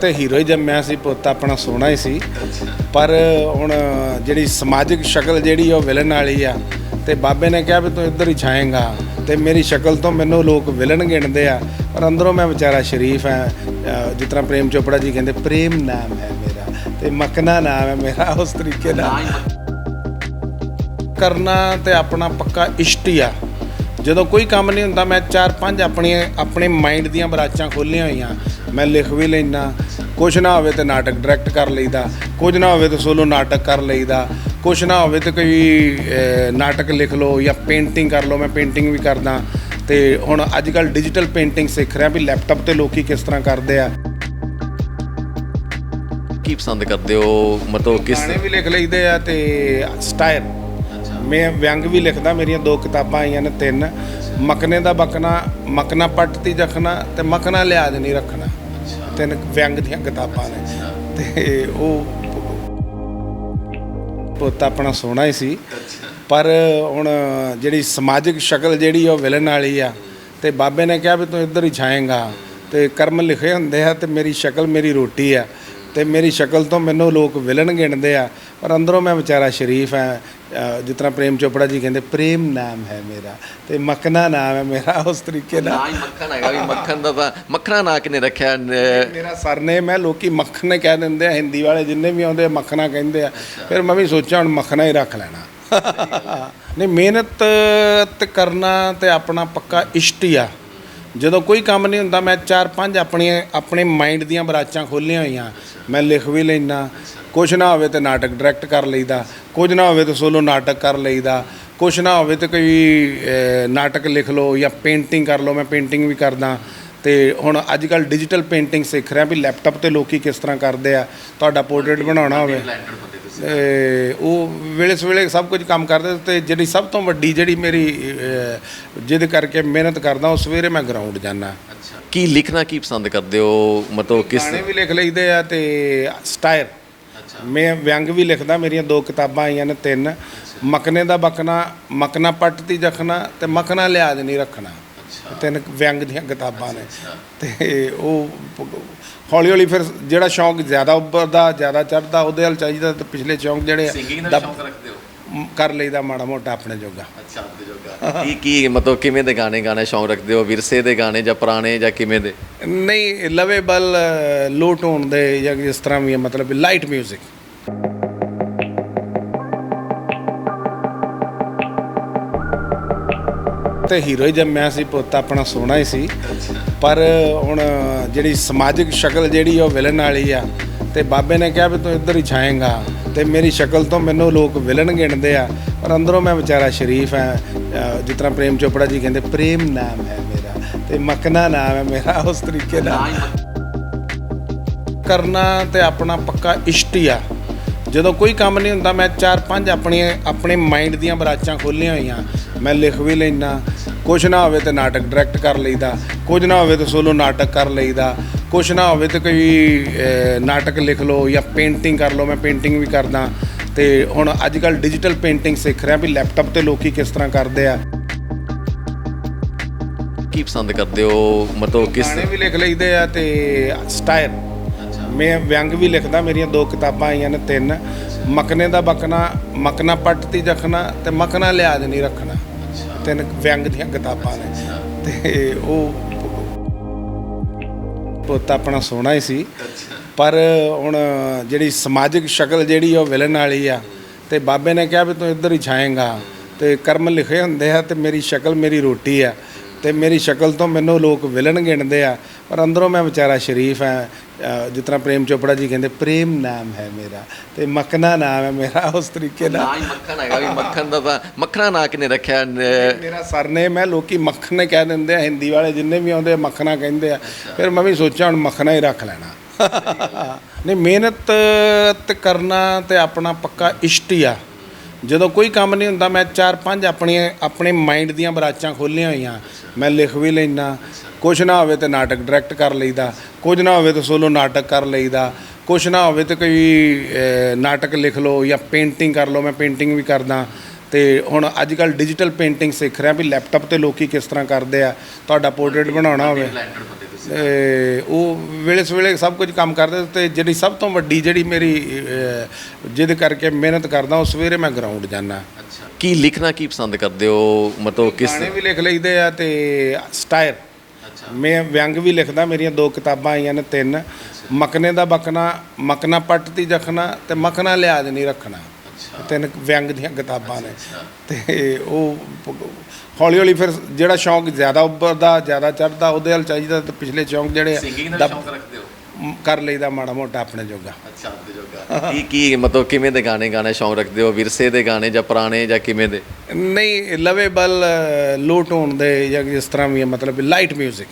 ਤੇ ਹੀਰੋ ਹੀ ਜੰਮਿਆ ਸੀ ਪੁੱਤ ਆਪਣਾ ਸੋਹਣਾ ਹੀ ਸੀ। ਪਰ ਹੁਣ ਜਿਹੜੀ ਸਮਾਜਿਕ ਸ਼ਕਲ ਜਿਹੜੀ ਉਹ ਵਿਲਨ ਵਾਲੀ ਆ। ਤੇ ਬਾਬੇ ਨੇ ਕਿਹਾ ਵੀ ਤੂੰ ਇੱਧਰ ਹੀ ਛਾਏਂਗਾ। ਤੇ ਮੇਰੀ ਸ਼ਕਲ ਤੋਂ ਮੈਨੂੰ ਲੋਕ ਵਿਲਨ ਗਿਣਦੇ ਆ। ਪਰ ਅੰਦਰੋਂ ਮੈਂ ਵਿਚਾਰਾ ਸ਼ਰੀਫ ਆ। ਜਿਸ ਤਰ੍ਹਾਂ ਪ੍ਰੇਮ ਚੋਪੜਾ ਜੀ ਕਹਿੰਦੇ ਪ੍ਰੇਮ ਨਾਮ ਹੈ ਮੇਰਾ ਤੇ ਮਕਨਾ ਨਾਮ ਹੈ ਮੇਰਾ ਉਸ ਤਰੀਕੇ ਦਾ ਕਰਨਾ ਤੇ ਆਪਣਾ ਪੱਕਾ ਇਸ਼ਟ ਹੀ ਆ। ਜਦੋਂ ਕੋਈ ਕੰਮ ਨਹੀਂ ਹੁੰਦਾ ਮੈਂ ਚਾਰ ਪੰਜ ਆਪਣੀਆਂ ਆਪਣੇ ਮਾਈਂਡ ਦੀਆਂ ਬਰਾਚਾਂ ਖੋਲੀਆਂ ਹੋਈਆਂ। ਮੈਂ ਲਿਖ ਵੀ ਲੈਣਾ ਕੁਝ ਨਾ ਹੋਵੇ ਤੇ ਨਾਟਕ ਡਾਇਰੈਕਟ ਕਰ ਲਈਦਾ। ਕੁਝ ਨਾ ਹੋਵੇ ਤੇ ਸੋਲੋ ਨਾਟਕ ਕਰ ਲਈਦਾ। ਕੁਝ ਨਾ ਹੋਵੇ ਤੇ ਕੋਈ ਨਾਟਕ ਲਿਖ ਲਓ ਜਾਂ ਪੇਂਟਿੰਗ ਕਰ ਲਓ ਮੈਂ ਪੇਂਟਿੰਗ ਵੀ ਕਰਦਾ। ਤੇ ਹੁਣ ਅੱਜ ਕੱਲ ਡਿਜੀਟਲ ਪੇਂਟਿੰਗ ਸਿੱਖ ਰਿਹਾ ਵੀ ਲੈਪਟਾਪ ਤੇ ਲੋਕੀ ਕਿਸ ਤਰ੍ਹਾਂ ਕਰਦੇ ਆ। ਕੀ ਪਸੰਦ ਕਰਦੇ ਹੋ? ਮਤਲਬ ਕਿਸ ਗਾਣੇ ਵੀ ਲਿਖ ਲਈਦੇ ਆ ਤੇ ਸਟਾਈਲ ਮੈਂ ਵਿਅੰਗ ਵੀ ਲਿਖਦਾ, ਮੇਰੀਆਂ ਦੋ ਕਿਤਾਬਾਂ ਆਈਆਂ ਨੇ, ਤਿੰਨ। ਮਕਨੇ ਦਾ ਬਕਨਾ, ਮਕਨਾ ਪੱਟ ਤੀ ਰੱਖਣਾ ਤੇ ਮਕਨਾ ਲਿਆਜ ਨਹੀਂ ਰੱਖਣਾ। ਤਿੰਨ ਵਿਅੰਗ ਦੀਆਂ ਕਿਤਾਬਾਂ ਨੇ। ਤੇ ਉਹ ਪੁੱਤ ਆਪਣਾ ਸੋਹਣਾ ਹੀ ਸੀ। ਪਰ ਹੁਣ ਜਿਹੜੀ ਸਮਾਜਿਕ ਸ਼ਕਲ ਜਿਹੜੀ ਉਹ ਵਿਲਨ ਵਾਲੀ ਆ। ਤੇ ਬਾਬੇ ਨੇ ਕਿਹਾ ਵੀ ਤੂੰ ਇੱਧਰ ਹੀ ਛਾਏਂਗਾ। ਤੇ ਕਰਮ ਲਿਖੇ ਹੁੰਦੇ ਆ ਤੇ ਮੇਰੀ ਸ਼ਕਲ ਮੇਰੀ ਰੋਟੀ ਆ। ਤੇ ਮੇਰੀ ਸ਼ਕਲ ਤੋਂ ਮੈਨੂੰ ਲੋਕ ਵਿਲਨ ਗਿਣਦੇ ਆ ਪਰ ਅੰਦਰੋਂ ਮੈਂ ਵਿਚਾਰਾ ਸ਼ਰੀਫ ਆ ਜਿਸ ਤਰ੍ਹਾਂ ਪ੍ਰੇਮ ਚੋਪੜਾ ਜੀ ਕਹਿੰਦੇ ਪ੍ਰੇਮ ਨਾਮ ਹੈ ਮੇਰਾ ਤੇ ਮਕਨਾ ਨਾਮ ਹੈ ਮੇਰਾ ਉਸ ਤਰੀਕੇ ਦਾ ਨਾ ਹੀ ਮੱਖਣ ਹੈਗਾ ਵੀ ਮੱਖਣ ਦਾ ਤਾਂ ਮੱਖਣਾ ਨਾਂ ਕਿਨੇ ਰੱਖਿਆ? ਮੇਰਾ ਸਰਨੇਮ ਹੈ ਲੋਕੀ ਮੱਖਣ ਕਹਿ ਦਿੰਦੇ ਆ ਹਿੰਦੀ ਵਾਲੇ ਜਿੰਨੇ ਵੀ ਆਉਂਦੇ ਮੱਖਣਾ ਕਹਿੰਦੇ ਆ। ਫਿਰ ਮੈਂ ਵੀ ਸੋਚਿਆ ਹੁਣ ਮੱਖਣਾ ਹੀ ਰੱਖ ਲੈਣਾ। ਨਹੀਂ ਮਿਹਨਤ ਤੇ ਕਰਨਾ ਤੇ ਆਪਣਾ ਪੱਕਾ ਇਸ਼ਟ ਹੀ ਆ। ਜਦੋਂ ਕੋਈ ਕੰਮ ਨਹੀਂ ਹੁੰਦਾ ਮੈਂ ਚਾਰ ਪੰਜ ਆਪਣੀਆਂ ਆਪਣੇ ਮਾਈਂਡ ਦੀਆਂ ਬਰਾਚਾਂ ਖੋਲੀਆਂ ਹੋਈਆਂ। ਮੈਂ ਲਿਖ ਵੀ ਲੈਣਾ ਕੁਝ ਨਾ ਹੋਵੇ ਤੇ ਨਾਟਕ ਡਾਇਰੈਕਟ ਕਰ ਲਈਦਾ ਕੁਝ ਨਾ ਹੋਵੇ ਤੇ ਸੋਲੋ ਨਾਟਕ ਕਰ ਲਈਦਾ ਕੁਝ ਨਾ ਹੋਵੇ ਤੇ ਕੋਈ ਨਾਟਕ ਲਿਖ ਲਓ ਜਾਂ ਪੇਂਟਿੰਗ ਕਰ ਲਓ ਮੈਂ ਪੇਂਟਿੰਗ ਵੀ ਕਰਦਾ। ਤੇ ਹੁਣ ਅੱਜ ਕੱਲ ਡਿਜੀਟਲ ਪੇਂਟਿੰਗ ਸਿੱਖ ਰਿਹਾ ਵੀ ਲੈਪਟਾਪ ਤੇ ਲੋਕੀ ਕਿਸ ਤਰ੍ਹਾਂ ਕਰਦੇ ਆ ਤੁਹਾਡਾ ਪੋਰਟਰੇਟ ਬਣਾਉਣਾ ਹੋਵੇ। ਤੇ ਉਹ ਵੇਲੇ ਸਵੇਲੇ ਸਭ ਕੁਝ ਕੰਮ ਕਰਦੇ ਤੇ ਜਿਹੜੀ ਸਭ ਤੋਂ ਵੱਡੀ ਜਿਹੜੀ ਮੇਰੀ ਜਿੱਦ ਕਰਕੇ ਮਿਹਨਤ ਕਰਦਾ ਉਹ ਸਵੇਰੇ ਮੈਂ ਗਰਾਊਂਡ ਜਾਂਦਾ। ਕੀ ਲਿਖਣਾ ਕੀ ਪਸੰਦ ਕਰਦੇ ਹੋ? ਮਤਲਬ ਕਿਸ ਗਾਣੇ ਵੀ ਲਿਖ ਲਈਦੇ ਆ ਤੇ ਸਟਾਈਲ ਮੈਂ ਵਿਅੰਗ ਵੀ ਲਿਖਦਾ ਮੇਰੀਆਂ ਦੋ ਕਿਤਾਬਾਂ ਆਈਆਂ ਨੇ ਤਿੰਨ। ਮਕਨੇ ਦਾ ਬਕਨਾ ਮਕਨਾ ਪੱਟ ਤੀ ਜਖਣਾ ਤੇ ਮਕਨਾ ਲਿਆਜ ਨਹੀਂ ਰੱਖਣਾ। ਤਿੰਨ ਵਿਅੰਗ ਦੀਆਂ ਕਿਤਾਬਾਂ ਨੇ। ਤੇ ਉਹ ਹੌਲੀ ਹੌਲੀ ਫਿਰ ਜਿਹੜਾ ਸ਼ੌਂਕ ਜ਼ਿਆਦਾ ਉੱਭਰਦਾ ਜ਼ਿਆਦਾ ਚੜਦਾ ਉਹਦੇ ਵੱਲ ਚਾਹੀਦਾ ਤੇ ਪਿਛਲੇ ਸ਼ੌਂਕ ਜਿਹੜੇ ਰੱਖਦੇ ਹੋ? ਮ- ਕਰ ਲਈਦਾ ਮਾੜਾ ਮੋਟਾ ਆਪਣੇ ਜੋਗਾ। ਅੱਛਾ ਆਪਦੇ ਜੋਗਾ। ਕੀ ਕੀ ਮਤਲਬ ਕਿਵੇਂ ਦੇ ਗਾਣੇ ਗਾਣੇ ਸ਼ੌਂਕ ਰੱਖਦੇ ਹੋ? ਵਿਰਸੇ ਦੇ ਗਾਣੇ ਜਾਂ ਪੁਰਾਣੇ ਜਾਂ ਕਿਵੇਂ ਦੇ? ਨਹੀਂ ਲਵੇਬਲ ਲੋ ਟੋਨ ਦੇ ਜਾਂ ਜਿਸ ਤਰ੍ਹਾਂ ਵੀ ਮਤਲਬ ਲਾਈਟ 뮤직 ਤੇ ਹੀਰੋ ਹੀ ਜੰਮਿਆ ਸੀ, ਪੁੱਤ ਆਪਣਾ ਸੋਹਣਾ ਹੀ ਸੀ। ਪਰ ਹੁਣ ਜਿਹੜੀ ਸਮਾਜਿਕ ਸ਼ਕਲ ਜਿਹੜੀ ਉਹ ਵਿਲਨ ਵਾਲੀ ਆ। ਤੇ ਬਾਬੇ ਨੇ ਕਿਹਾ ਵੀ ਤੂੰ ਇੱਧਰ ਹੀ ਛਾਏਂਗਾ। ਤੇ ਮੇਰੀ ਸ਼ਕਲ ਤੋਂ ਮੈਨੂੰ ਲੋਕ ਵਿਲਨ ਗਿਣਦੇ ਆ। ਪਰ ਅੰਦਰੋਂ ਮੈਂ ਵਿਚਾਰਾ ਸ਼ਰੀਫ ਆ। ਜਿਸ ਤਰ੍ਹਾਂ ਪ੍ਰੇਮ ਚੋਪੜਾ ਜੀ ਕਹਿੰਦੇ, ਪ੍ਰੇਮ ਨਾਮ ਹੈ ਮੇਰਾ ਤੇ ਮਕਨਾ ਨਾਮ ਹੈ ਮੇਰਾ। ਉਸ ਤਰੀਕੇ ਦਾ ਕਰਨਾ ਤੇ ਆਪਣਾ ਪੱਕਾ ਇਸ਼ਟ ਹੀ ਆ। ਜਦੋਂ ਕੋਈ ਕੰਮ ਨਹੀਂ ਹੁੰਦਾ ਮੈਂ ਚਾਰ ਪੰਜ ਆਪਣੀਆਂ ਆਪਣੇ ਮਾਈਂਡ ਦੀਆਂ ਬਰਾਚਾਂ ਖੋਲੀਆਂ ਹੋਈਆਂ। ਮੈਂ ਲਿਖ ਵੀ ਲੈਣਾ ਕੁਝ ਨਾ ਹੋਵੇ ਤੇ ਨਾਟਕ ਡਾਇਰੈਕਟ ਕਰ ਲਈਦਾ ਕੁਝ ਨਾ ਹੋਵੇ ਤੇ ਸੋਲੋ ਨਾਟਕ ਕਰ ਲਈਦਾ ਕੁਝ ਨਾ ਹੋਵੇ ਤੇ ਕੋਈ ਨਾਟਕ ਲਿਖ ਲਓ ਜਾਂ ਪੇਂਟਿੰਗ ਕਰ ਲਓ ਮੈਂ ਪੇਂਟਿੰਗ ਵੀ ਕਰਦਾ। ਤੇ ਹੁਣ ਅੱਜ ਕੱਲ ਡਿਜੀਟਲ ਪੇਂਟਿੰਗ ਸਿੱਖ ਰਿਹਾ ਵੀ ਲੈਪਟਾਪ ਤੇ ਲੋਕੀ ਕਿਸ ਤਰ੍ਹਾਂ ਕਰਦੇ ਆ। ਕੀ ਪਸੰਦ ਕਰਦੇ ਹੋ? ਮਤਲਬ ਕਿਸ ਗਾਣੇ ਵੀ ਲਿਖ ਲਈਦੇ ਆ ਤੇ ਸਟਾਈਲ ਮੈਂ ਵਿਅੰਗ ਵੀ ਲਿਖਦਾ, ਮੇਰੀਆਂ ਦੋ ਕਿਤਾਬਾਂ ਆਈਆਂ ਨੇ, ਤਿੰਨ। ਮਕਨੇ ਦਾ ਬਕਨਾ, ਮਕਨਾ ਪੱਟ ਤੀ ਜਖਣਾ ਤੇ ਮਕਨਾ ਲਿਆਜ ਨਹੀਂ ਰੱਖਣਾ। ਤਿੰਨ ਵਿਅੰਗ ਦੀਆਂ ਕਿਤਾਬਾਂ ਨੇ। ਤੇ ਉਹ ਪੁੱਤ ਆਪਣਾ ਸੋਹਣਾ ਹੀ ਸੀ। ਪਰ ਹੁਣ ਜਿਹੜੀ ਸਮਾਜਿਕ ਸ਼ਕਲ ਜਿਹੜੀ ਉਹ ਵਿਲਨ ਵਾਲੀ ਆ। ਤੇ ਬਾਬੇ ਨੇ ਕਿਹਾ ਵੀ ਤੂੰ ਇੱਧਰ ਹੀ ਛਾਏਂਗਾ। ਤੇ ਕਰਮ ਲਿਖੇ ਹੁੰਦੇ ਆ ਤੇ ਮੇਰੀ ਸ਼ਕਲ ਮੇਰੀ ਰੋਟੀ ਆ। ਤੇ ਮੇਰੀ ਸ਼ਕਲ ਤੋਂ ਮੈਨੂੰ ਲੋਕ ਵਿਲਨ ਗਿਣਦੇ ਆ। ਪਰ ਅੰਦਰੋਂ ਮੈਂ ਵਿਚਾਰਾ ਸ਼ਰੀਫ ਅ, ਜਿਸ ਤਰ੍ਹਾਂ ਪ੍ਰੇਮ ਚੋਪੜਾ ਜੀ ਕਹਿੰਦੇ ਪ੍ਰੇਮ ਨਾਮ ਹੈ ਮੇਰਾ ਤੇ ਮਕਨਾ ਨਾਮ ਹੈ ਮੇਰਾ ਉਸ ਤਰੀਕੇ ਦਾ ਨਾ ਹੀ ਮੱਖਣ ਹੈਗਾ ਵੀ ਮੱਖਣ ਦਾ ਤਾਂ ਮੱਖਣਾ ਨਾਂ ਕਿਨੇ ਰੱਖਿਆ? ਮੇਰਾ ਸਰਨੇਮ ਹੈ ਲੋਕੀ ਮੱਖਣ ਕਹਿ ਦਿੰਦੇ ਆ ਹਿੰਦੀ ਵਾਲੇ ਜਿੰਨੇ ਵੀ ਆਉਂਦੇ ਮੱਖਣਾ ਕਹਿੰਦੇ ਆ। ਫਿਰ ਮੈਂ ਵੀ ਸੋਚਿਆ ਹੁਣ ਮੱਖਣਾ ਹੀ ਰੱਖ ਲੈਣਾ। ਨਹੀਂ ਮਿਹਨਤ ਤੇ ਕਰਨਾ ਤੇ ਆਪਣਾ ਪੱਕਾ ਇਸ਼ਟ ਹੀ ਆ। ਜਦੋਂ ਕੋਈ ਕੰਮ ਨਹੀਂ ਹੁੰਦਾ ਮੈਂ ਚਾਰ ਪੰਜ ਆਪਣੀਆਂ ਆਪਣੇ ਮਾਈਂਡ ਦੀਆਂ ਬਰਾਚਾਂ ਖੋਲੀਆਂ ਹੋਈਆਂ। ਮੈਂ ਲਿਖ ਵੀ ਲੈਣਾ ਕੁਝ ਨਾ ਹੋਵੇ ਤੇ ਨਾਟਕ ਡਾਇਰੈਕਟ ਕਰ ਲਈਦਾ ਕੁਝ ਨਾ ਹੋਵੇ ਤੇ ਸੋਲੋ ਨਾਟਕ ਕਰ ਲਈਦਾ ਕੁਝ ਨਾ ਹੋਵੇ ਤੇ ਕੋਈ ਨਾਟਕ ਲਿਖ ਲਓ ਜਾਂ ਪੇਂਟਿੰਗ ਕਰ ਲਓ ਮੈਂ ਪੇਂਟਿੰਗ ਵੀ ਕਰਦਾ। ਤੇ ਹੁਣ ਅੱਜ ਕੱਲ ਡਿਜੀਟਲ ਪੇਂਟਿੰਗ ਸਿੱਖ ਰਿਹਾ ਵੀ ਲੈਪਟਾਪ ਤੇ ਲੋਕੀ ਕਿਸ ਤਰ੍ਹਾਂ ਕਰਦੇ ਆ ਤੁਹਾਡਾ ਪੋਰਟਰੇਟ ਬਣਾਉਣਾ ਹੋਵੇ। ਤੇ ਉਹ ਵੇਲੇ ਸਵੇਲੇ ਸਭ ਕੁਝ ਕੰਮ ਕਰਦੇ ਤੇ ਜਿਹੜੀ ਸਭ ਤੋਂ ਵੱਡੀ ਜਿਹੜੀ ਮੇਰੀ ਜਿੱਦ ਕਰਕੇ ਮਿਹਨਤ ਕਰਦਾ ਉਹ ਸਵੇਰੇ ਮੈਂ ਗਰਾਊਂਡ ਜਾਂਦਾ। ਅੱਛਾ। ਕੀ ਲਿਖਣਾ ਕੀ ਪਸੰਦ ਕਰਦੇ ਹੋ? ਮਤਲਬ ਕਿਸ ਗਾਣੇ ਵੀ ਲਿਖ ਲਈਦੇ ਆ ਤੇ ਸਟਾਇਰ ਮੈਂ ਵਿਅੰਗ ਵੀ ਲਿਖਦਾ ਮੇਰੀਆਂ ਦੋ ਕਿਤਾਬਾਂ ਆਈਆਂ ਨੇ ਤਿੰਨ। ਮਕਨੇ ਦਾ ਬਕਨਾ ਮਕਨਾ ਪੱਟਤੀ ਜਖਣਾ ਤੇ ਮਖਣਾ ਲਿਆਜ ਨਹੀਂ ਰੱਖਣਾ। ਤਿੰਨ ਵਿਅੰਗ ਦੀਆਂ ਕਿਤਾਬਾਂ ਨੇ। ਤੇ ਉਹ ਹੌਲੀ ਹੌਲੀ ਫਿਰ ਜਿਹੜਾ ਸ਼ੌਂਕ ਜ਼ਿਆਦਾ ਉੱਭਰਦਾ ਜ਼ਿਆਦਾ ਚੜਦਾ ਉਹਦੇ ਵੱਲ ਚਾਹੀਦਾ ਤੇ ਪਿਛਲੇ ਸ਼ੌਂਕ ਜਿਹੜੇ ਆ, ਸਿੰਗਿੰਗ ਦਾ ਦੱਬ- ਸ਼ੌਂਕ ਰੱਖਦੇ ਹੋ? ਮ- ਕਰ ਲਈਦਾ ਮਾੜਾ ਮੋਟਾ ਆਪਣੇ ਜੋਗਾ। ਅੱਛਾ ਜੋਗਾ। ਕੀ ਕੀ ਮਤਲਬ ਕਿਵੇਂ ਦੇ ਗਾਣੇ ਗਾਣੇ ਸ਼ੌਂਕ ਰੱਖਦੇ ਹੋ? ਵਿਰਸੇ ਦੇ ਗਾਣੇ ਜਾਂ ਪੁਰਾਣੇ ਜਾਂ ਕਿਵੇਂ ਦੇ? ਨਹੀਂ ਲਵੇਬਲ ਲੋ ਟੋਨ ਦੇ ਜਾਂ ਜਿਸ ਤਰ੍ਹਾਂ ਵੀ ਮਤਲਬ ਲਾਈਟ 뮤직